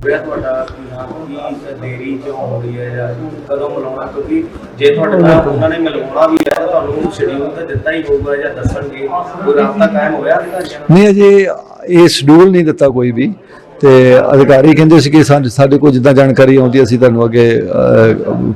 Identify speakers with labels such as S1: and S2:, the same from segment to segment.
S1: ਤੁਹਾਡਾ ਕਿ ਦੇਰੀ ਹੈ ਜਾਂ ਕਦੋਂ ਮਿਲਾਉਣਾ ਕਿਉਂਕਿ ਜੇ ਤੁਹਾਡੇ ਨਾਲ ਉਹਨਾਂ ਨੇ ਮਿਲਵਾਉਣਾ ਵੀ ਹੈ ਤਾਂ ਤੁਹਾਨੂੰ ਸ਼ਡਿਊਲ ਤਾਂ ਦਿੱਤਾ ਹੀ ਹੋਊਗਾ ਜਾਂ ਦੱਸਣਗੇ। ਕੋਈ ਰਾਬਤਾ ਕਾਇਮ ਹੋਇਆ
S2: ਨਹੀਂ ਅਜੇ ਇਹ ਸ਼ਡਿਊਲ ਨਹੀਂ ਦਿੱਤਾ ਕੋਈ ਵੀ। ਤੇ ਅਧਿਕਾਰੀ ਕਹਿੰਦੇ ਸੀ ਕਿ ਸਾਡੇ ਸਾਡੇ ਕੋਲ ਜਿੱਦਾਂ ਜਾਣਕਾਰੀ ਆਉਂਦੀ ਅਸੀਂ ਤੁਹਾਨੂੰ ਅੱਗੇ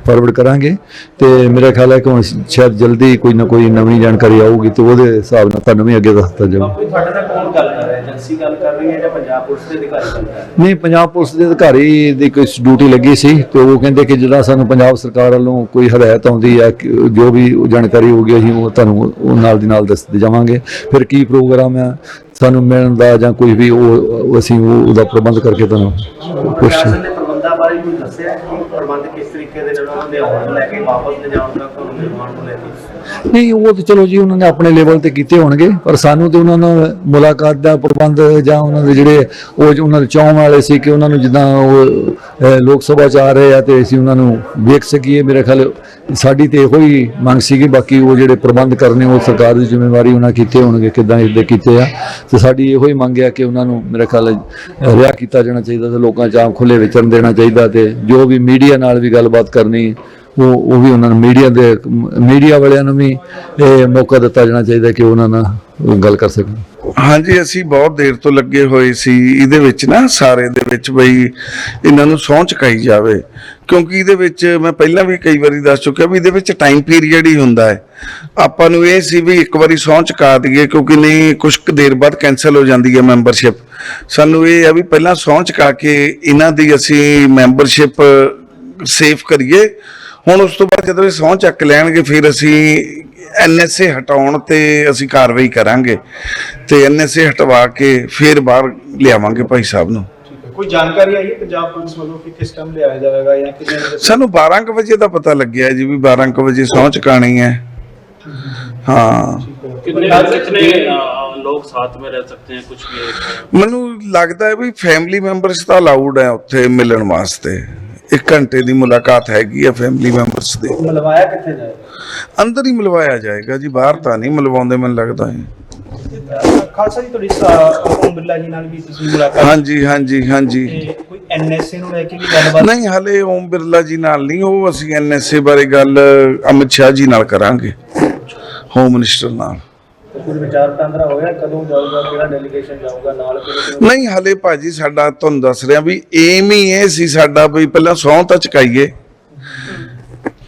S2: ਫਾਰਵਰਡ ਕਰਾਂਗੇ। ਤੇ ਮੇਰਾ ਖਿਆਲ ਹੈ ਕਿ ਹੁਣ ਸ਼ਾਇਦ ਜਲਦੀ ਕੋਈ ਨਾ ਕੋਈ ਨਵੀਂ ਜਾਣਕਾਰੀ ਆਊਗੀ ਤੇ ਉਹਦੇ ਹਿਸਾਬ ਨਾਲ ਤੁਹਾਨੂੰ ਵੀ ਅੱਗੇ ਦੱਸ ਦਿੱਤਾ ਜਾਊਗਾ।
S1: ਬਾਪੂ ਜੀ, ਤੁਹਾਡੇ ਨਾਲ ਕੌਣ ਗੱਲ ਕਰ ਰਿਹਾ? ਏਜੰਸੀ ਗੱਲ ਕਰ ਰਹੀ ਹੈ ਜਾਂ ਪੰਜਾਬ ਪੁਲਿਸ ਦੇ ਅਧਿਕਾਰੀ ਗੱਲ ਕਰ ਰਹੇ
S2: ਨਹੀਂ ਪੰਜਾਬ ਪੁਲਿਸ ਦੇ ਅਧਿਕਾਰੀ ਦੀ ਕੋਈ ਡਿਊਟੀ ਲੱਗੀ ਸੀ ਤੇ ਉਹ ਕਹਿੰਦੇ ਕਿ ਜਿਹੜਾ ਸਾਨੂੰ ਪੰਜਾਬ ਸਰਕਾਰ ਵੱਲੋਂ ਕੋਈ ਹਦਾਇਤ ਆਉਂਦੀ ਹੈ ਜੋ ਵੀ ਜਾਣਕਾਰੀ ਹੋਊਗੀ ਅਸੀਂ ਉਹ ਤੁਹਾਨੂੰ ਉਹ ਨਾਲ ਦੀ ਨਾਲ ਦੱਸਦੇ ਜਾਵਾਂਗੇ। ਫਿਰ ਕੀ ਪ੍ਰੋਗਰਾਮ ਹੈ ਸਾਨੂੰ ਮਿਲਣ ਦਾ ਜਾਂ ਕੋਈ ਵੀ ਉਹ ਅਸੀਂ ਉਹ ਉਹਦਾ ਪ੍ਰਬੰਧ ਕਰਕੇ ਤੁਹਾਨੂੰ ਕੁਛ
S1: ਪ੍ਰਸ਼ਾਸਨ ਨੇ ਪ੍ਰਬੰਧਾਂ ਬਾਰੇ ਕੋਈ ਦੱਸਿਆ ਕਿ ਪ੍ਰਬੰਧ ਕਿਸ ਤਰੀਕੇ ਦੇ ਨਾਲ ਉਹਨਾਂ ਦੇ ਆਉਣ ਲੈ ਕੇ ਵਾਪਸ ਲਿਜਾਉਣ ਤੱਕ ਉਹਨਾਂ ਨਿਰਮਾਣ ਨੂੰ ਲੈ ਕੇ?
S2: ਨਹੀਂ ਉਹ ਤਾਂ ਚਲੋ ਜੀ ਉਹਨਾਂ ਨੇ ਆਪਣੇ ਲੈਵਲ ਤੇ ਕੀਤੇ ਹੋਣਗੇ ਪਰ ਸਾਨੂੰ ਤੇ ਉਹਨਾਂ ਨਾਲ ਮੁਲਾਕਾਤ ਦਾ ਪ੍ਰਬੰਧ ਜਾਂ ਉਹਨਾਂ ਦੇ ਜਿਹੜੇ ਉਹ ਜੋ ਉਹਨਾਂ ਦੇ ਚਾਹਣ ਵਾਲੇ ਸੀ ਕਿ ਉਹਨਾਂ ਨੂੰ ਜਿੱਦਾਂ ਉਹ ਅਹ, ਲੋਕ ਸਭਾ ਚ ਆ ਰਹੇ ਆ ਤੇ ਅਸੀਂ ਉਹਨਾਂ ਨੂੰ ਵੇਖ ਸਕੀਏ। ਮੇਰੇ ਖਿਆਲ ਸਾਡੀ ਤੇ ਇਹੋ ਹੀ ਮੰਗ ਸੀਗੀ, ਬਾਕੀ ਉਹ ਜਿਹੜੇ ਪ੍ਰਬੰਧ ਕਰਨੇ, ਉਹ ਸਰਕਾਰ ਦੀ ਜ਼ਿੰਮੇਵਾਰੀ ਉਹਨਾਂ ਕੀਤੇ ਹੋਣਗੇ, ਕਿਦਾਂ ਇਹਦੇ ਕੀਤੇ ਆ। ਤੇ ਸਾਡੀ ਇਹੋ ਹੀ ਮੰਗ ਹੈ ਕਿ ਉਹਨਾਂ ਨੂੰ ਮੇਰੇ ਖਿਆਲ ਰਿਹਾ ਕੀਤਾ ਜਾਣਾ ਚਾਹੀਦਾ ਤੇ ਲੋਕਾਂ ਚ ਆਮ ਖੁੱਲੇ ਵਿਚਰਨ ਦੇਣਾ ਚਾਹੀਦਾ ਤੇ ਜੋ ਵੀ ਮੀਡੀਆ ਨਾਲ ਵੀ ਗੱਲਬਾਤ ਕਰਨੀ ਉਹ ਉਹ ਵੀ ਉਹਨਾਂ ਨੂੰ ਮੀਡੀਆ ਦੇ ਮੀਡੀਆ ਵਾਲਿਆਂ ਨੂੰ ਵੀ ਇਹ ਮੌਕਾ ਦਿੱਤਾ ਜਾਣਾ ਚਾਹੀਦਾ ਕਿ ਉਹਨਾਂ ਨਾਲ ਗੱਲ ਕਰ ਸਕਣ।
S3: ਹਾਂਜੀ, ਅਸੀਂ ਬਹੁਤ ਦੇਰ ਤੋਂ ਲੱਗੇ ਹੋਏ ਸੀ। ਇਹਦੇ ਵਿੱਚ ਨਾ ਸਾਰੇ ਦੇ ਵਿੱਚ ਬਈ ਇਹਨਾਂ ਨੂੰ ਸਹੁੰ ਚੁਕਾਈ ਜਾਵੇ। ਕਿਉਂਕਿ ਇਹਦੇ ਵਿੱਚ ਮੈਂ ਪਹਿਲਾਂ ਵੀ ਕਈ ਵਾਰੀ ਦੱਸ ਚੁੱਕਿਆ ਵੀ ਇਹਦੇ ਵਿੱਚ ਟਾਈਮ ਪੀਰੀਅਡ ਹੀ ਹੁੰਦਾ ਹੈ। ਆਪਾਂ ਨੂੰ ਇਹ ਸੀ ਵੀ ਇੱਕ ਵਾਰੀ ਸਹੁੰ ਚੁਕਾ ਦਈਏ ਕਿਉਂਕਿ ਨਹੀਂ ਕੁਝ ਕੁ ਦੇਰ ਬਾਅਦ ਕੈਨਸਲ ਹੋ ਜਾਂਦੀ ਹੈ ਮੈਂਬਰਸ਼ਿਪ ਸਾਨੂੰ ਇਹ ਆ ਵੀ ਪਹਿਲਾਂ ਸਹੁੰ ਚੁਕਾ ਕੇ ਇਹਨਾਂ ਦੀ ਅਸੀਂ ਮੈਂਬਰਸ਼ਿਪ ਸੇਫ ਕਰੀਏ। ਹੁਣ ਉਸ ਤੋਂ ਬਾਅਦ ਜਦੋਂ ਇਹ ਸਹੁੰ ਚੱਕ ਲੈਣਗੇ ਫਿਰ ਅਸੀਂ ਐਨਐਸਏ ਹਟਾਉਣ ਤੇ ਅਸੀਂ ਕਾਰਵਾਈ ਕਰਾਂਗੇ ਤੇ ਐਨਐਸਏ ਹਟਵਾ ਕੇ ਫਿਰ ਬਾਹਰ ਲਿਆਵਾਂਗੇ ਭਾਈ ਸਾਹਿਬ ਨੂੰ।
S4: ਕੋਈ ਜਾਣਕਾਰੀ ਆਈ ਹੈ ਪੰਜਾਬ ਪੁਲਿਸ ਵੱਲੋਂ ਕਿ ਕਿਸ ਟਾਈਮ ਲਿਆਇਆ ਜਾਵੇਗਾ ਜਾਂ ਕਿੰਨੇ
S3: ਸਾਨੂੰ 12:00 ਵਜੇ ਦਾ ਪਤਾ ਲੱਗਿਆ ਜੀ ਵੀ 12:00 ਵਜੇ ਸਹੁੰ ਚਕਾਣੀ ਹੈ। ਹਾਂ।
S5: ਕਿੰਨੇ ਲੋਕ ਸਾਥ ਵਿੱਚ ਰਹਿ ਸਕਦੇ ਹਨ ਕੁਝ ਵੀ
S3: ਮੈਨੂੰ ਲੱਗਦਾ ਹੈ ਵੀ ਫੈਮਿਲੀ ਮੈਂਬਰਸ ਤਾਂ ਅਲਾਉਡ ਹੈ ਉੱਥੇ ਮਿਲਣ ਵਾਸਤੇ। ਇੱਕ ਘੰਟੇ ਦੀ ਮੁਲਾਕਾਤ ਹੈਗੀ ਹੈ ਫੈਮਿਲੀ ਮੈਂਬਰਸ ਦੀ।
S1: ਮਿਲਵਾਇਆ ਕਿੱਥੇ ਜਾਏਗਾ?
S3: ਅੰਦਰ ਹੀ ਮਿਲਵਾਇਆ ਜਾਏਗਾ ਜੀ ਬਾਹਰ ਤਾਂ ਨਹੀਂ ਮਿਲਵਾਉਂਦੇ ਮੈਨੂੰ ਲੱਗਦਾ ਹੈ
S4: ਖਾਲਸਾ ਜੀ ਤੁਹਾਡੀ ਓਮ ਬਿਰਲਾ ਜੀ ਨਾਲ ਵੀ ਤੁਸੀਂ ਮੁਲਾਕਾਤ
S3: ਹਾਂਜੀ ਹਾਂਜੀ ਹਾਂਜੀ।
S4: ਕੋਈ ਐਨਐਸਏ ਨੂੰ ਲੈ ਕੇ ਵੀ ਗੱਲਬਾਤ
S3: ਨਹੀਂ ਹਲੇ ਓਮ ਬਿਰਲਾ ਜੀ ਨਾਲ ਨਹੀਂ ਉਹ ਅਸੀਂ ਐਨਐਸਏ ਬਾਰੇ ਗੱਲ ਅਮਿਤ ਸ਼ਾਹ ਜੀ ਨਾਲ ਕਰਾਂਗੇ। ਹੋਮ ਮਿਨਿਸਟਰ ਨਾਲ।
S1: ਕੋਈ ਵਿਚਾਰ ਵਟਾਂਦਰਾ ਹੋਇਆ ਕਦੋਂ ਜਾਊਗਾ ਕਿਹੜਾ ਡੈਲੀਗੇਸ਼ਨ ਜਾਊਗਾ ਨਾਲ ਕਿਹੜੇ
S3: ਨਹੀਂ ਹਲੇ ਭਾਜੀ ਸਾਡਾ ਤੁਹਾਨੂੰ ਦੱਸ ਰਿਹਾ ਵੀ ਏਮ ਹੀ ਇਹ ਸੀ ਸਾਡਾ ਵੀ ਪਹਿਲਾਂ ਸਹੁੰ ਤਾਂ ਚੁਕਾਈਏ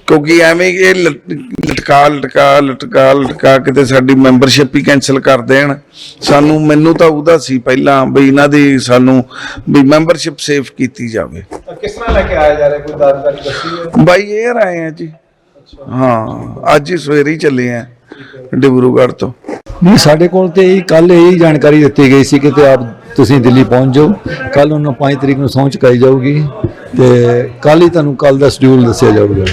S3: ਕਿਉਂਕਿ ਐਵੇਂ ਇਹ ਲਟ- ਲਟਕਾ ਲਟਕਾ ਲਟਕਾ ਲਟਕਾ ਕਿਤੇ ਸਾਡੀ ਮੈਂਬਰਸ਼ਿਪ ਹੀ ਕੈਨਸਲ ਕਰ ਦੇਣ। ਸਾਨੂੰ ਮੈਨੂੰ ਤਾਂ ਉਹਦਾ ਸੀ ਪਹਿਲਾਂ ਵੀ ਇਹਨਾਂ ਦੀ ਸਾਨੂੰ ਵੀ ਮੈਂਬਰਸ਼ਿਪ ਸੇਫ ਕੀਤੀ ਜਾਵੇ।
S4: ਤਾਂ ਕਿਸ ਤਰ੍ਹਾਂ ਲੈ ਕੇ ਆਇਆ ਜਾ ਰਿਹਾ? ਕੋਈ ਜਾਣਕਾਰੀ ਦੱਸੀ ਹੈ?
S3: ਬਾਈ 에ਅਰ ਆਏ ਆ ਜੀ। ਹਾਂ ਅੱਜ ਹੀ ਸਵੇਰੇ ਹੀ ਚੱਲੇ ਆ। ਡਿਬਰੂਗੜ੍ਹ ਤੋਂ।
S2: ਨਹੀਂ, ਸਾਡੇ ਕੋਲ ਤੇ ਇਹ ਕੱਲ ਇਹ ਜਾਣਕਾਰੀ ਦਿੱਤੀ ਗਈ ਸੀ ਕਿ ਤੇ ਆਪ ਤੁਸੀਂ ਦਿੱਲੀ ਪਹੁੰਚ ਜਾਓ। ਕੱਲ ਉਹਨੂੰ 5 ਤਰੀਕ ਨੂੰ ਸਹੁੰ ਚੁਕਾਈ ਜਾਊਗੀ ਤੇ ਕੱਲ ਹੀ ਤੁਹਾਨੂੰ ਕੱਲ ਦਾ ਸ਼ਡਿਊਲ ਦੱਸਿਆ ਜਾਊਗਾ।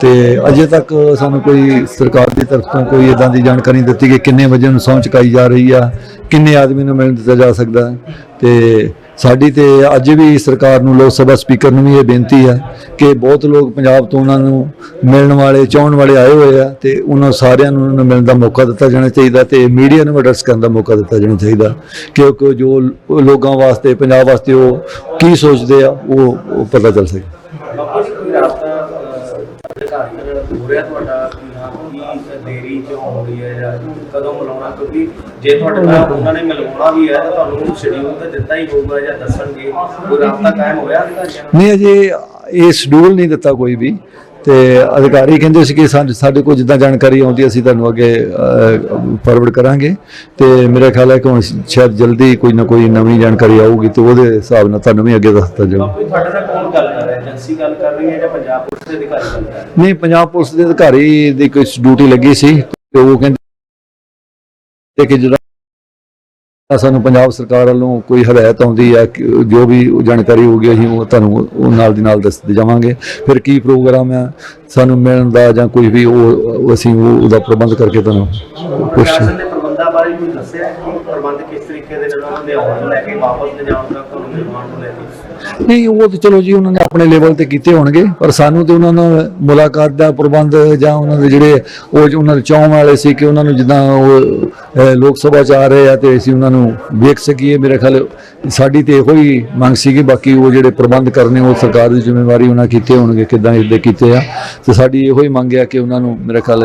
S2: ਤੇ ਅਜੇ ਤੱਕ ਸਾਨੂੰ ਕੋਈ ਸਰਕਾਰ ਦੀ ਤਰਫ ਤੋਂ ਕੋਈ ਇਦਾਂ ਦੀ ਜਾਣਕਾਰੀ ਦਿੱਤੀ ਕਿ ਕਿੰਨੇ ਵਜੇ ਨੂੰ ਸਹੁੰ ਚੁਕਾਈ ਜਾ ਰਹੀ ਆ, ਕਿੰਨੇ ਆਦਮੀ ਨੂੰ ਮਿਲਣ ਦਿੱਤਾ ਜਾ ਸਕਦਾ। ਹੈ। ਤੇ ਸਾਡੀ ਤੇ ਅੱਜ ਵੀ ਸਰਕਾਰ ਨੂੰ ਲੋਕ ਸਭਾ ਸਪੀਕਰ ਨੂੰ ਵੀ ਇਹ ਬੇਨਤੀ ਹੈ ਕਿ ਬਹੁਤ ਲੋਕ ਪੰਜਾਬ ਤੋਂ ਉਹਨਾਂ ਨੂੰ ਮਿਲਣ ਵਾਲੇ, ਚਾਹਣ ਵਾਲੇ ਆਏ ਹੋਏ ਆ ਤੇ ਉਹਨਾਂ ਸਾਰਿਆਂ ਨੂੰ ਉਹਨਾਂ ਨੂੰ ਮਿਲਣ ਦਾ ਮੌਕਾ ਦਿੱਤਾ ਜਾਣਾ ਚਾਹੀਦਾ ਤੇ ਮੀਡੀਆ ਨੂੰ ਐਡਰੈਸ ਕਰਨ ਦਾ ਮੌਕਾ ਦਿੱਤਾ ਜਾਣਾ ਚਾਹੀਦਾ। ਕਿਉਂਕਿ ਜੋ ਲੋਕਾਂ ਵਾਸਤੇ, ਪੰਜਾਬ ਵਾਸਤੇ ਉਹ ਕੀ ਸੋਚਦੇ ਆ ਉਹ ਪਤਾ ਚੱਲ ਸਕੇ।
S1: ਬਾਪੂ ਹੋ ਰਿਹਾ ਤੁਹਾਡਾ ਕਿ ਹਾਂ ਕੀ ਦੇਰੀ ਕਿਉਂ ਹੋ ਰਹੀ ਹੈ ਜਾਂ ਕਦੋਂ ਮਿਲਾਉਣਾ? ਕਿਉਂਕਿ ਜੇ ਤੁਹਾਡੇ ਨਾਲ ਉਹਨਾਂ ਨੇ ਮਿਲਵਾਉਣਾ ਵੀ ਹੈ ਤਾਂ ਤੁਹਾਨੂੰ ਸ਼ਡਿਊਲ ਤਾਂ ਦਿੱਤਾ ਹੀ ਹੋਊਗਾ ਜਾਂ ਦੱਸਣਗੇ। ਕੋਈ ਰਾਬਤਾ ਕਾਇਮ ਹੋਇਆ ਅਧਿਕਾਰੀਆਂ ਨਾਲ
S2: ਨਹੀਂ ਅਜੇ ਇਹ ਸ਼ਡਿਊਲ ਨਹੀਂ ਦਿੱਤਾ ਕੋਈ ਵੀ। ਤੇ ਅਧਿਕਾਰੀ ਕਹਿੰਦੇ ਸੀ ਕਿ ਸਾਡੇ ਕੋਲ ਜਿੱਦਾਂ ਜਾਣਕਾਰੀ ਆਉਂਦੀ ਅਸੀਂ ਤੁਹਾਨੂੰ ਅੱਗੇ ਫਾਰਵਰਡ ਕਰਾਂਗੇ। ਤੇ ਮੇਰਾ ਖਿਆਲ ਹੈ ਕਿ ਹੁਣ ਸ਼ਾਇਦ ਜਲਦੀ ਕੋਈ ਨਾ ਕੋਈ ਨਵੀਂ ਜਾਣਕਾਰੀ ਆਊਗੀ ਤੇ ਉਹਦੇ ਹਿਸਾਬ ਨਾਲ ਤੁਹਾਨੂੰ ਵੀ ਅੱਗੇ ਦੱਸ ਦਿੱਤਾ ਜਾਊਗਾ
S1: ਬਾਪੂ ਜੀ, ਤੁਹਾਡੇ ਨਾਲ ਕੌਣ ਗੱਲ ਕਰ ਰਿਹਾ? ਏਜੰਸੀ ਗੱਲ ਕਰ ਰਹੀ ਹੈ ਜਾਂ ਪੰਜਾਬ ਪੁਲਿਸ ਦੇ ਅਧਿਕਾਰੀ ਗੱਲ ਕਰ ਰਹੇ?
S2: ਨਹੀਂ ਪੰਜਾਬ ਪੁਲਿਸ ਦੇ ਅਧਿਕਾਰੀ ਦੀ ਕੋਈ ਡਿਊਟੀ ਲੱਗੀ ਸੀ ਤੇ ਉਹ ਕਹਿੰਦੇ ਕਿ ਜਿਹੜਾ ਸਾਨੂੰ ਪੰਜਾਬ ਸਰਕਾਰ ਵੱਲੋਂ ਕੋਈ ਹਦਾਇਤ ਆਉਂਦੀ ਹੈ ਜੋ ਵੀ ਉਹ ਜਾਣਕਾਰੀ ਹੋਊਗੀ ਅਸੀਂ ਉਹ ਤੁਹਾਨੂੰ ਉਹ ਨਾਲ ਦੀ ਨਾਲ ਦੱਸਦੇ ਜਾਵਾਂਗੇ ਫਿਰ ਕੀ ਪ੍ਰੋਗਰਾਮ ਹੈ? ਸਾਨੂੰ ਮਿਲਣ ਦਾ ਜਾਂ ਕੋਈ ਵੀ ਉਹ ਅਸੀਂ ਉਹ ਉਹਦਾ ਪ੍ਰਬੰਧ ਕਰਕੇ ਤੁਹਾਨੂੰ ਕੁਛ
S1: ਪ੍ਰਬੰਧਾਂ ਬਾਰੇ ਕੋਈ ਦੱਸਿਆ ਤਰੀਕੇ ਦੇ ਨਾਲ ਉਹਨਾਂ ਲਿਆਉਣ ਨੂੰ ਲੈ ਕੇ ਵਾਪਸ ਲਿਜਾਣ ਤੱਕ ਤੁਹਾਨੂੰ ਮਿਲਵਾਉਣ ਨੂੰ ਲੈ ਕੇ।
S2: ਨਹੀਂ, ਉਹ ਤੇ ਚਲੋ ਜੀ, ਉਹਨਾਂ ਨੇ ਆਪਣੇ ਲੈਵਲ ਤੇ ਕੀਤੇ ਹੋਣਗੇ, ਪਰ ਸਾਨੂੰ ਤੇ ਉਹਨਾਂ ਨਾਲ ਮੁਲਾਕਾਤ ਦਾ ਪ੍ਰਬੰਧ ਜਾਂ ਉਹਨਾਂ ਦੇ ਜਿਹੜੇ ਉਹ ਉਹਨਾਂ ਦੇ ਚੌਂ ਵਾਲੇ ਸੀ ਕਿ ਉਹਨਾਂ ਨੂੰ ਜਿੱਦਾਂ ਉਹ ਲੋਕ ਸਭਾ ਚ ਆ ਰਹੇ ਆ ਤੇ ਅਸੀਂ ਉਹਨਾਂ ਨੂੰ ਵੇਖ ਸਕੀਏ, ਮੇਰੇ ਖਿਆਲ ਸਾਡੀ ਤੇ ਇਹੋ ਹੀ ਮੰਗ ਸੀਗੀ, ਬਾਕੀ ਉਹ ਜਿਹੜੇ ਪ੍ਰਬੰਧ ਕਰਨੇ, ਉਹ ਸਰਕਾਰ ਦੀ ਜ਼ਿੰਮੇਵਾਰੀ ਉਹਨਾਂ ਕੀਤੇ ਹੋਣਗੇ, ਕਿਦਾਂ ਇਸਦੇ ਕੀਤੇ ਆ। ਤੇ ਸਾਡੀ ਇਹੋ ਹੀ ਮੰਗ ਹੈ ਕਿ ਉਹਨਾਂ ਨੂੰ ਮੇਰੇ ਖਿਆਲ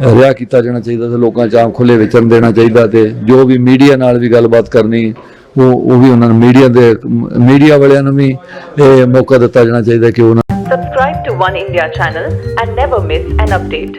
S2: ਰਿਹਾ ਕੀਤਾ ਜਾਣਾ ਚਾਹੀਦਾ ਤੇ ਲੋਕਾਂ ਚ ਆਮ ਖੁੱਲੇ ਵਿਚਰਨ ਦੇਣਾ ਚਾਹੀਦਾ ਤੇ ਜੋ ਵੀ ਮੀਡੀਆ ਨਾਲ ਵੀ ਗੱਲਬਾਤ ਗੱਲਬਾਤ ਕਰਨੀ ਉਹ ਉਹ ਵੀ ਉਹਨਾਂ ਨੂੰ ਮੀਡੀਆ ਦੇ ਮੀਡੀਆ ਵਾਲਿਆਂ ਨੂੰ ਵੀ ਇਹ ਮੌਕਾ ਦਿੱਤਾ ਜਾਣਾ ਚਾਹੀਦਾ ਕਿ ਉਹਨਾਂ
S6: Subscribe to One India channel and never miss an update.